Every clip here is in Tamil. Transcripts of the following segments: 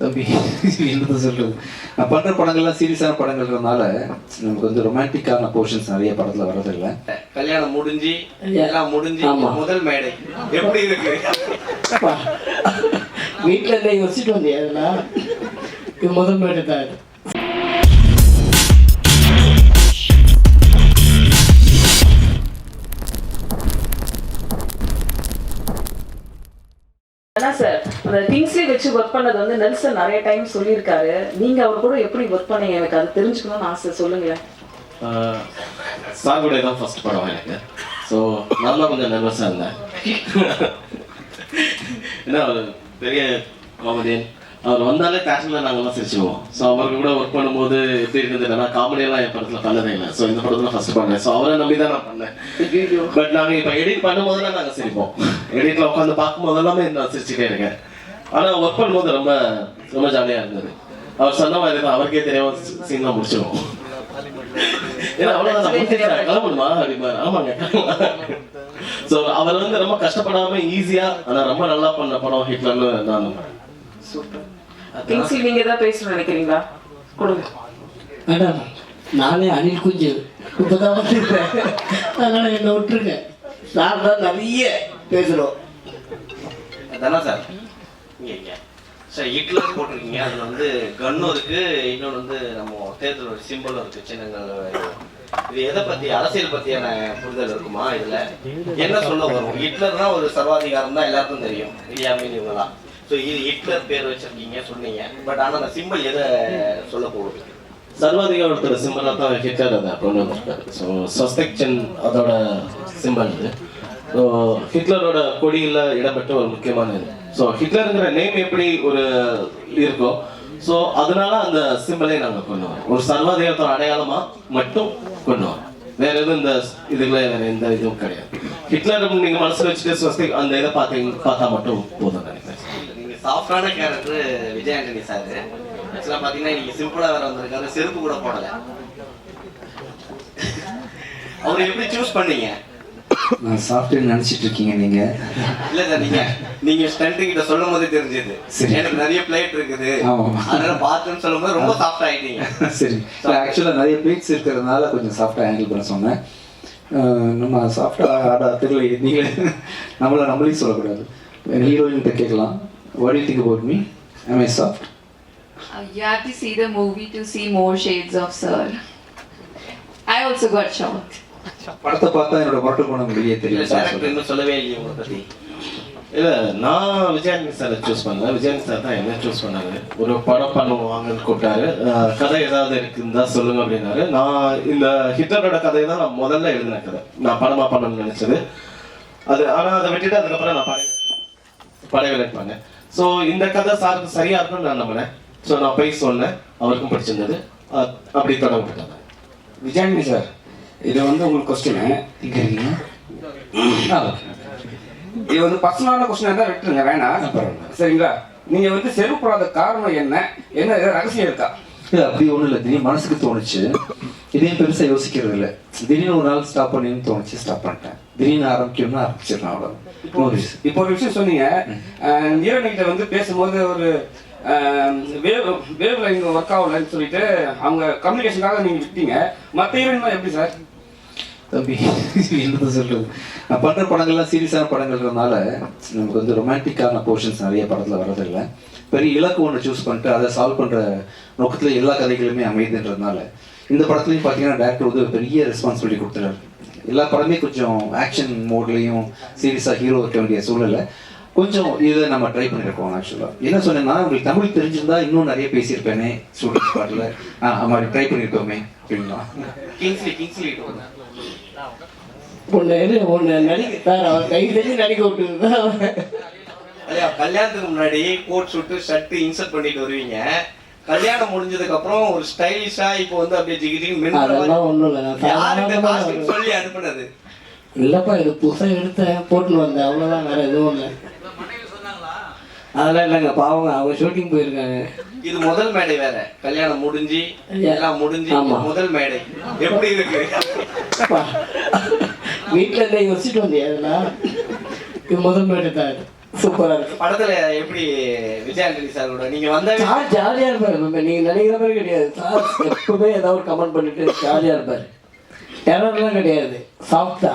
தம்பி என்னது சொல்றது? நான் பண்ற படங்கள்லாம் சீரியஸான படங்கள்ன்றதுனால நமக்கு வந்து ரொமான்டிக்கான போர்ஷன்ஸ் நிறைய படத்துல வர்றதில்லை. கல்யாணம் முடிஞ்சு எல்லாம் முடிஞ்சு. முதல் மேடை. எப்படி இருக்கு? வீட்ல இருந்தே யோசிச்சுட்டு வந்தியா இதெல்லாம்? இது முதல் மேட்டு தான் சார்? அந்த திங்ஸே வச்சு ஒர்க் பண்ணது வந்து நெல்சன் நிறைய டைம் சொல்லியிருக்காரு. நீங்க அவர் கூட எப்படி ஒர்க் பண்ணீங்க? எனக்கு அது தெரிஞ்சுக்கணும்னு ஆசை. சொல்லுங்களேன். சாகுடைய தான் ஃபர்ஸ்ட் படம் எனக்கு. ஸோ நல்லா கொஞ்சம் நர்வஸாக இருந்தேன் ஏன்னா அவர் பெரிய காமெடியன் அவர் வந்தாலே தேட்டரில் நாங்கள்லாம் சிரிச்சுவோம் ஸோ அவருக்கு கூட ஒர்க் பண்ணும்போது எப்படி இருக்குது நான் காமெடியெல்லாம் என் படத்தில் பண்ணதே இல்லை. ஸோ இந்த படத்தில் ஃபர்ஸ்ட் பண்ணேன். ஸோ அவரை நம்பி தான் நான் பண்ணேன். பட் நாங்கள் இப்போ எடிட் பண்ணும்போதெல்லாம் நாங்கள் சிரிப்போம். எடிட்டில் உட்காந்து பார்க்கும்போதெல்லாமே நான் சிரிச்சுட்டே இருக்கேன். ஆனால் ஒர்க் பண்ணும்போது ரொம்ப ரொம்ப ஜாலியாக இருந்தது. அவர் சொன்ன மாதிரி தான் அவருக்கே தெரியாம சீன்லாம் முடிச்சிருவோம். ஏன்னா அவ்வளவுதான் நான் முடிச்சிட்டேன். கிளம்பணுமா? அப்படிம்பாரு. ஆமாங்க ஸோ அவர் வந்து ரொம்ப கஷ்டப்படாம ஈஸியா ஆனா ரொம்ப நல்லா பண்ண படம் ஹிட்லர்னு நான் நீங்க ஏதாவது பேசணும்னு நினைக்கிறீங்களா? கொடுங்க. மேடம் நானே அணில் குஞ்சு. இப்போதான் வந்துருக்கேன் அதனால என்னை விட்டுருங்க. சார் தான் நிறைய பேசுகிறோம் அதானா சார்? இங்க சார் ஹிட்லர் போட்டிருக்கீங்க. அதுல வந்து கன்னும் இருக்கு. இன்னொன்று வந்து நம்ம தேர்தல் ஒரு சிம்பிளும் இருக்கு. சின்னங்கள் இது எதை பத்தி அரசியல் பத்தியான புரிதல் இருக்குமா இதுல? என்ன சொல்ல வரும்? ஹிட்லர்னா ஒரு சர்வாதிகாரம் தான் எல்லாருக்கும் தெரியும். இந்தியாமின் இவங்களாம் ஸோ இது ஹிட்லர் பேர் வச்சிருக்கீங்க சொன்னீங்க. பட் ஆனா அந்த சிம்பிள் எதை சொல்ல போகுது சர்வாதிகாரத்தோட சிம்பிளாக தான் ஹிட்லர் அதை கொண்டு வந்திருக்காரு. ஸோ சஸ்பெக்ஷன் அதோட சிம்பிள் இது. ஸோ ஹிட்லரோட கொடியில் இடம்பெற்ற ஒரு முக்கியமான இது. ஸோ ஹிட்லருங்கிற நேம் எப்படி ஒரு இருக்கோ ஸோ அதனால அந்த சிம்பிளை நாங்கள் கொண்டு வரோம் ஒரு சர்வாதிகாரத்தோட அடையாளமாக மட்டும் கொண்டு வரோம் வேற எதுவும் இந்த இதுல வேற எந்த இதுவும் கிடையாது. ஹிட்லர் நீங்க மனசுல வச்சுட்டு ஸ்வஸ்திக் அந்த இதை பார்த்தீங்க பார்த்தா மட்டும் போதும் நினைக்கிறேன். நீங்க சாஃப்டான கேரக்டர் விஜய் ஆண்டனி சார் ஆக்சுவலா பாத்தீங்கன்னா நீங்க சிம்பிளா வேற வந்திருக்காரு. செருப்பு கூட போடல. அவரை எப்படி சூஸ் பண்ணீங்க? நான் சாஃப்ட்வேர் நினைச்சிட்டு இருக்கீங்க நீங்க. இல்ல சார் நீங்க நீங்க ஸ்டண்ட் கிட்ட சொல்லும் போதே தெரிஞ்சது. சரி. எனக்கு நிறைய பிளேட் இருக்குது. ஆமா. அதனால பார்த்துன்னு சொல்லும் போது ரொம்ப சாஃப்ட் ஆயிட்டீங்க. சரி. ஆக்சுவலாக நிறைய பிளேட்ஸ் இருக்கிறதுனால கொஞ்சம் சாஃப்டாக ஹேண்டில் பண்ண சொன்னேன். நம்ம சாஃப்டாக ஆட தெரியல நீங்களே நம்மள நம்மளையும் சொல்லக்கூடாது. ஹீரோயின் கிட்ட கேட்கலாம். What you think about me am I soft? Uh, you have to see the movie to see more shades of Sir. I also got shocked. படத்தை பார்த்தா என்னோட முரட்டு குணம் வெளியே இல்ல தெரியும் இன்னும் சொல்லவே இல்லையே உங்களை பத்தி. இல்ல நான் விஜயானி சாரை சூஸ் பண்ணல. விஜயானி சார் தான் என்ன சூஸ் பண்ணாரு. ஒரு படம் பண்ணுவாங்கன்னு கூப்பிட்டாரு. கதை ஏதாவது இருக்குன்னு தான் சொல்லுங்க அப்படின்னாரு. நான் இந்த ஹிட்லரோட கதையை தான் நான் முதல்ல எழுதின கதை. நான் படமா பண்ணணும்னு நினைச்சது. அது ஆனா அதை விட்டுட்டு அதுக்கப்புறம் நான் படை படைவேலை பண்ணேன் ஸோ இந்த கதை சாருக்கு சரியா இருக்கும்னு நான் நம்பினேன் ஸோ நான் போய் சொன்னேன். அவருக்கும் பிடிச்சிருந்தது. அப்படி தொடங்கப்பட்டது விஜயானி சார் இது வந்து உங்களுக்கு கொஸ்டின் இங்க இருக்கீங்க. இது வந்து பர்சனலான கொஸ்டின் தான் விட்டுருங்க வேணாம். சரிங்களா? நீங்க வந்து செருப்பு போடாத காரணம் என்ன? என்ன ரகசியம் இருக்கா? இல்ல அப்படி ஒண்ணும் இல்ல. திடீர்னு மனசுக்கு தோணுச்சு. இதையும் பெருசா யோசிக்கிறது இல்ல. திடீர்னு ஒரு நாள் ஸ்டாப் பண்ணணும்னு தோணுச்சு ஸ்டாப் பண்ணிட்டேன். திடீர்னு ஆரம்பிக்கணும்னு ஆரம்பிச்சிடலாம் அவ்வளவு இப்போ ஒரு விஷயம் சொன்னீங்க. ஈரணிகிட்ட வந்து பேசும்போது ஒரு வேவ் வேவ் லைன் ஒர்க் ஆகலன்னு சொல்லிட்டு அவங்க கம்யூனிகேஷனுக்காக நீங்க விட்டீங்க. மற்ற ஹீரோயின் எப்படி சார்? தம்பி என்னது சொல்றது? நான் பண்ற படங்கள்லாம் சீரியஸான படங்கள்ன்றதுனால நமக்கு வந்து ரொமான்டிக்கான போர்ஷன்ஸ் நிறைய படத்துல வர்றதில்லை. பெரிய இலக்கு ஒன்று சூஸ் பண்ணிட்டு அதை சால்வ் பண்ற நோக்கத்துல எல்லா கதைகளுமே அமைதுன்றதுனால இந்த படத்துலையும் பார்த்தீங்கன்னா டேரக்டர் வந்து ஒரு பெரிய ரெஸ்பான்சிபிலிட்டி கொடுத்துறாரு. எல்லா படமே கொஞ்சம் ஆக்ஷன் மோட்லேயும் சீரியஸாக ஹீரோ இருக்க வேண்டிய சூழ்நிலை கொஞ்சம் இதை நம்ம ட்ரை பண்ணியிருக்கோம் ஆக்சுவலாக என்ன சொன்னேன்னா உங்களுக்கு தமிழ் தெரிஞ்சிருந்தா இன்னும் நிறைய பேசியிருப்பேனே ஸ்டூடெண்ட்ஸ் பாட்டில். ஆ மாதிரி ட்ரை பண்ணியிருக்கோமே அப்படின்னா. ஒன்று ஒன்று நடிக்க சார் அவர் கை தெரிஞ்சு நடிக்க விட்டுருந்தா கல்யாணத்துக்கு முன்னாடி கோட் சுட்டு ஷர்ட் இன்சர்ட் பண்ணிட்டு வருவீங்க. கல்யாணம் முடிஞ்சதுக்கு அப்புறம் ஒரு ஸ்டைலிஷா இப்போ வந்து அப்படியே ஜிகி ஜிகி அதெல்லாம் ஒன்றும் இல்லை நான் யார் இந்த சாதாரணமா காஸ்டியூம் வருவேன். சொல்லி அனுப்புனது? இல்லைப்பா இது புதுசாக எடுத்தேன் போட்டுன்னு வந்தேன் அவ்வளோதான் வேற எதுவும் இல்லை. அதெல்லாம் இல்லைங்க பாவங்க அவங்க ஷூட்டிங் போயிருக்காங்க. இது முதல் மேடை வேற. கல்யாணம் முடிஞ்சு எல்லாம் முடிஞ்சு. முதல் மேடை. எப்படி இருக்கு? வீட்ல இருந்தே யோசிச்சுட்டு வந்தியா இதெல்லாம்? இது முதல் மேட்டு தான் இது. சூப்பராக இருக்கு. படத்துல எப்படி விஜய் ஆண்டனி சார் கூட நீங்க வந்த சார் ஜாலியாக இருப்பார் நீங்கள் நினைக்கிற மாதிரி கிடையாது. சார் எப்பவுமே ஏதாவது ஒரு கமெண்ட் பண்ணிட்டு ஜாலியாக இருப்பார். டெரர்லாம் கிடையாது. சாஃப்டா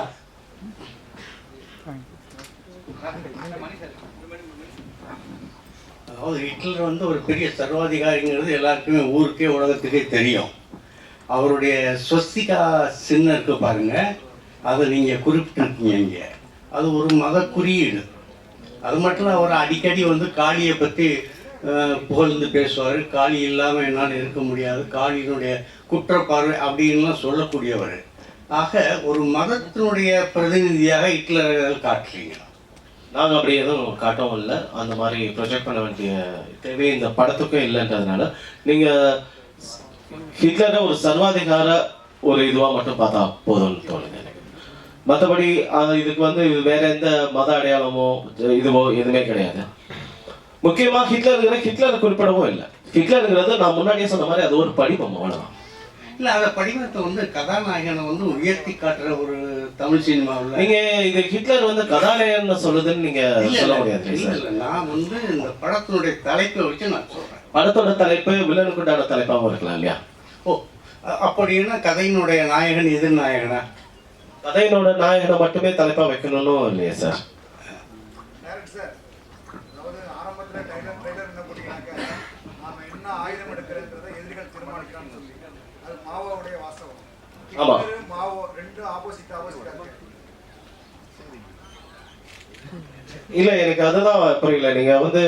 அதாவது ஹிட்லர் வந்து ஒரு பெரிய சர்வாதிகாரிங்கிறது எல்லாருக்குமே ஊருக்கே உலகத்துக்கே தெரியும். அவருடைய ஸ்வஸ்திகா சின்ன இருக்கு பாருங்க. அதை நீங்கள் குறிப்பிட்டிருக்கீங்க இங்கே. அது ஒரு மத குறியீடு. அது மட்டும் அவர் அடிக்கடி வந்து காளியை பற்றி புகழ்ந்து பேசுவார். காளி இல்லாமல் என்னால் இருக்க முடியாது. காளியினுடைய குற்றப்பார்வை அப்படின்லாம் சொல்லக்கூடியவர். ஆக ஒரு மதத்தினுடைய பிரதிநிதியாக ஹிட்லர்கள் காட்டுறீங்க நாங்கள் அப்படி எதுவும் காட்டவும் இல்லை. அந்த மாதிரி ப்ரொஜெக்ட் பண்ண வேண்டிய தேவை இந்த படத்துக்கும் இல்லைன்றதுனால நீங்கள் ஹிட்லரை ஒரு சர்வாதிகார ஒரு இதுவாக மட்டும் பார்த்தா போதும்னு தோணுது எனக்கு. மற்றபடி இதுக்கு வந்து வேற எந்த மத அடையாளமோ இதுவோ எதுவுமே கிடையாது. முக்கியமாக ஹிட்லருங்கிற ஹிட்லர் குறிப்பிடவும் இல்லை. ஹிட்லருங்கிறது நான் முன்னாடியே சொன்ன மாதிரி அது ஒரு படிப்பம் அவ்வளோதான் இல்லை அந்த படிவத்தை வந்து கதாநாயகனை வந்து உயர்த்தி காட்டுற ஒரு தமிழ் சினிமாவில் நீங்க இது ஹிட்லர் வந்து கதாநாயகன் சொல்லுதுன்னு நீங்க சொல்ல முடியாது இல்ல, சார். இல்ல, நான் வந்து இந்த படத்தினுடைய தலைப்பை வச்சு நான் சொல்றேன். படத்தோட தலைப்பு வில்லனுக்கு உண்டான தலைப்பாகவும் இருக்கலாம் இல்லையா? ஓ அப்படின்னா கதையினுடைய நாயகன் எதிர் நாயகனா? கதையினோட நாயகனை மட்டுமே தலைப்பா வைக்கணும்னு இல்லையா சார். ஆயுதம் எடுக்கிறன்றதை எதிரிகள் தீர்மானிக்கிறான்னு சொல்லி அது மாவோவுடைய வாசகம். ஆமா. ஹிட்லரு, மாவோ ரெண்டு ஆப்போசிட் ஆப்போசிட் இருக்கு. இல்ல எனக்கு அதுதான் புரியல. நீங்க வந்து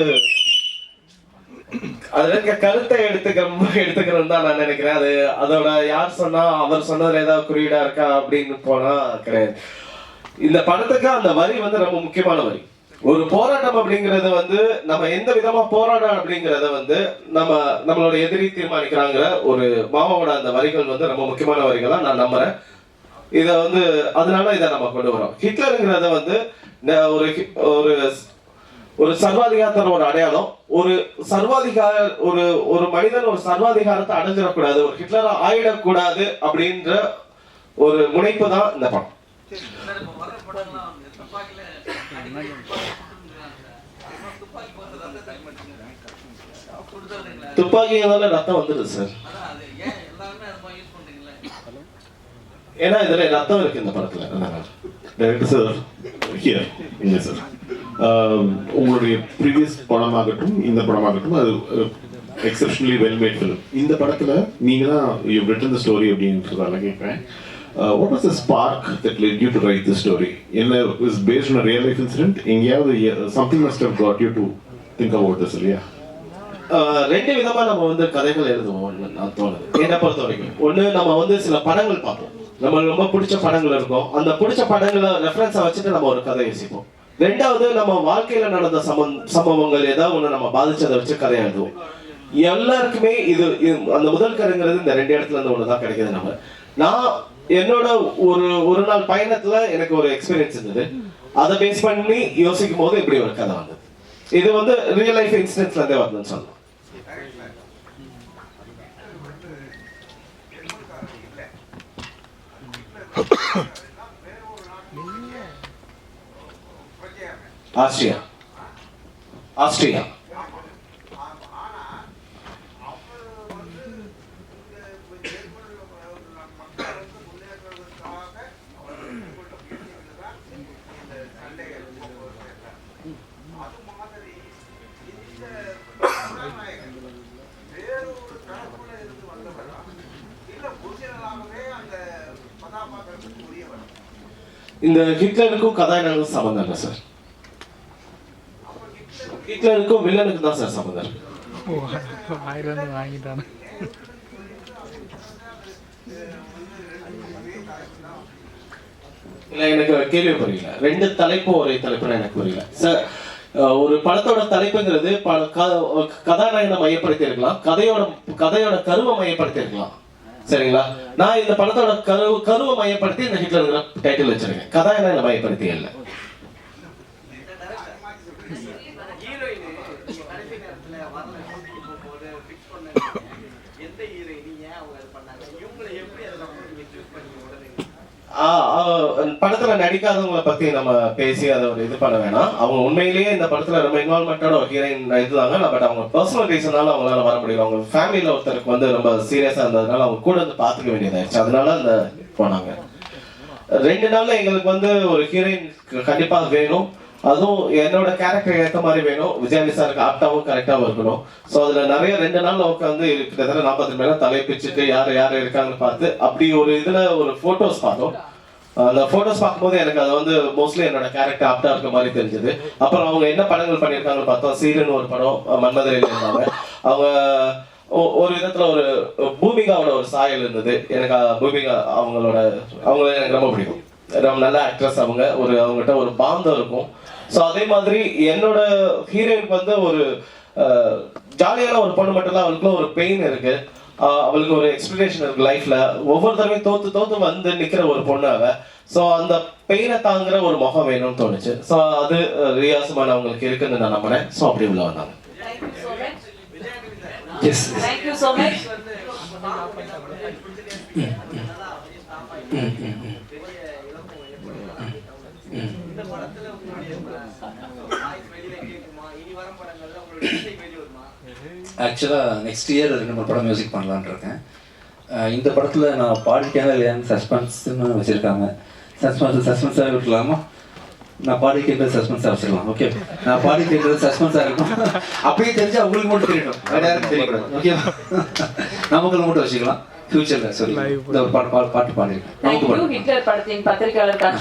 அதுல இருக்க கருத்தை எடுத்துக்கிற எடுத்துக்கிறோம் தான் நான் நினைக்கிறேன். அது அதோட யார் சொன்னா அவர் சொன்னதுல ஏதாவது குறியீடா இருக்கா அப்படின்னு போனா கிடையாது. இந்த படத்துக்கு அந்த வரி வந்து ரொம்ப முக்கியமான வரி. ஒரு போராட்டம் அப்படிங்கறத வந்து நம்ம எந்த விதமா போராட்டம் அப்படிங்கறத வந்து நம்ம நம்மளோட எதிரி தீர்மானிக்கிறாங்கிற ஒரு மாமாவோட அந்த வரிகள் வந்து ரொம்ப முக்கியமான வரிகளா நான் நம்புறேன். இத வந்து அதனால இதை நம்ம கொண்டு வரோம். ஹிட்லருங்கிறத வந்து ந- ஒரு ஒரு ஒரு சர்வாதிகாரத்தனோட அடையாளம். ஒரு சர்வாதிகார ஒரு ஒரு மனிதன் ஒரு சர்வாதிகாரத்தை அடைஞ்சிடக்கூடாது ஒரு ஹிட்லரா ஆயிடக்கூடாது அப்படின்ற ஒரு முனைப்பு தான் இந்த படம். துப்பாக்கினால ரத்தம் வந்துடுது சார் ஏன்னா இதுல ரத்தம் இருக்கு இந்த படத்துல. டைரக்டர் சார் ஹியர் சார் உங்களுடைய ப்ரீவியஸ் படமாகட்டும் இந்த படமாகட்டும் அது எக்ஸப்ஷனலி வெல் மேட் ஃபிலிம் இந்த படத்துல நீங்க தான் யூ ரிட்டன் த ஸ்டோரி அப்படின்றதால கேட்பேன் what was the spark that led you to write the story என்ன is based on real life incident எங்கேயாவது something must have got you to think about this இல்லையா ரெண்டு விதமா நம்ம வந்து கதைகள் எழுதுவோம் நான் தோணுது. என்னை பொறுத்த வரைக்கும். ஒன்று நம்ம வந்து சில படங்கள் பார்ப்போம். நம்ம ரொம்ப பிடிச்ச படங்கள் இருக்கும். அந்த பிடிச்ச படங்களை ரெஃபரன்ஸை வச்சுட்டு நம்ம ஒரு கதை யோசிப்போம் ரெண்டாவது நம்ம வாழ்க்கையில நடந்த சம சம்பவங்கள் ஏதாவது ஒன்று நம்ம பாதிச்சதை வச்சு கதை எழுதுவோம். எல்லாருக்குமே இது இது- அந்த முதல் கதைங்கிறது இந்த ரெண்டு இடத்துல இருந்து ஒண்ணுதான் கிடைக்குது நம்ம. நான் என்னோட ஒரு ஒரு நாள் பயணத்துல எனக்கு ஒரு எக்ஸ்பீரியன்ஸ் இருந்தது. அதை பேஸ் பண்ணி யோசிக்கும் போது இப்படி ஒரு கதை வந்தது. இது வந்து ரியல் லைஃப் இன்சிடென்ட்ஸ்ல இருந்தே வரணும்னு சொல்லலாம். ஆஸ்திரியா. ஆஸ்திரியா. இந்த ஹிட்லருக்கும் கதாநாயகனுக்கும் சம்பந்தம் இல்லை சார்? ஹிட்லருக்கும் வில்லனுக்கும் தான் சார் சம்பந்தம் இருக்கு. இல்ல எனக்கு கேள்வி புரியல. ரெண்டு தலைப்பு ஒரே தலைப்புன்னு எனக்கு புரியல. சார் ஒரு படத்தோட தலைப்புங்கிறது கதாநாயகனை மையப்படுத்தி இருக்கலாம் கதையோட கதையோட கருவை மையப்படுத்தி இருக்கலாம் சரிங்களா? நான் இந்த படத்தோட கரு கருவை மையப்படுத்தி இந்த ஹிட்லர் டைட்டில் வச்சிருக்கேன். கதாநாயகனை மையப்படுத்தி இல்லை. ஆஹ் ஆஹ் படத்துல நடிக்காதவங்களை பத்தி நம்ம பேசி அதை ஒரு இது பண்ண வேணாம். அவங்க உண்மையிலேயே இந்த படத்துல ரொம்ப இன்வால்மெண்டோட ஒரு ஹீரோயின் இதுதாங்க. பட் அவங்க பர்சனல் ரீசனால அவங்களால வர முடியல. அவங்க ஃபேமிலியில ஒருத்தருக்கு வந்து ரொம்ப சீரியஸா இருந்ததுனால அவங்க கூட வந்து பாத்துக்க வேண்டியதாயிருச்சு. அதனால அந்த போனாங்க. ரெண்டு நாள்ல எங்களுக்கு வந்து ஒரு ஹீரோயின் கண்டிப்பா வேணும். அதுவும் என்னோட கேரக்டர் ஏற்ற மாதிரி வேணும். விஜய் சாருக்கு ஆப்டாவும் கரெக்டாகவும் இருக்கணும். ஸோ அதில் நிறைய ரெண்டு நாள் உட்காந்து கிட்டத்தட்ட நாற்பத்தி மேல தலை பிச்சுட்டு யார் யார் இருக்காங்கன்னு பார்த்து அப்படி ஒரு இதில் ஒரு ஃபோட்டோஸ் பார்த்தோம். அந்த ஃபோட்டோஸ் பார்க்கும்போது எனக்கு அது வந்து மோஸ்ட்லி என்னோட கேரக்டர் ஆப்டா இருக்க மாதிரி தெரிஞ்சது. அப்புறம் அவங்க என்ன படங்கள் பண்ணியிருக்காங்கன்னு பார்த்தோம். சீரன் ஒரு படம் மன்மதுரையில் இருந்தாங்க. அவங்க ஒ- ஒரு விதத்துல ஒரு பூமிகாவோட ஒரு சாயல் இருந்தது. எனக்கு பூமிகா அவங்களோட அவங்கள எனக்கு ரொம்ப பிடிக்கும். ரொம்ப நல்ல ஆக்ட்ரஸ் அவங்க. ஒரு அவங்ககிட்ட ஒரு பாந்தம் இருக்கும். ஸோ அதே மாதிரி என்னோட ஹீரோயினுக்கு வந்து ஒரு ஜாலியான ஒரு பொண்ணு மட்டும் தான் அவளுக்குள்ள ஒரு பெயின் இருக்கு. அவளுக்கு ஒரு எக்ஸ்பெக்டேஷன் இருக்கு லைஃப்ல ஒவ்வொரு தடவையும் தோத்து தோத்து வந்து நிக்கிற ஒரு பொண்ணு அவ. ஸோ அந்த பெயினை தாங்குற ஒரு முகம் வேணும்னு தோணுச்சு. ஸோ அது ரியாசமான அவங்களுக்கு இருக்குன்னு நான் நம்பினேன் ஸோ அப்படி உள்ள வந்தாங்க. Yes thank you so much ஆக்சுவலாக நெக்ஸ்ட் இயர் ரெண்டு மூணு படம் மியூசிக் பண்ணலான்னு இருக்கேன். இந்த படத்தில் நான் பாடிட்டேனா இல்லையான்னு சஸ்பென்ஸ்னு வச்சுருக்காங்க. சஸ்பென்ஸ் சஸ்பென்ஸாக விட்டுலாமா நான் பாடி கேட்கறது சஸ்பென்ஸாக வச்சிடலாம் ஓகே நான் பாடி கேட்கறது சஸ்பென்ஸாக இருக்கும். அப்படியே தெரிஞ்சு அவங்களுக்கு மட்டும் தெரியணும் வேற யாருக்கும் தெரியக்கூடாது. ஓகே நமக்கு மட்டும் வச்சுக்கலாம். ஃபியூச்சரில் சொல்லி இந்த ஒரு பாட்டு பாட்டு பாடிருக்கேன். நமக்கு படத்தின் பத்திரிகையாளர் காட்சி.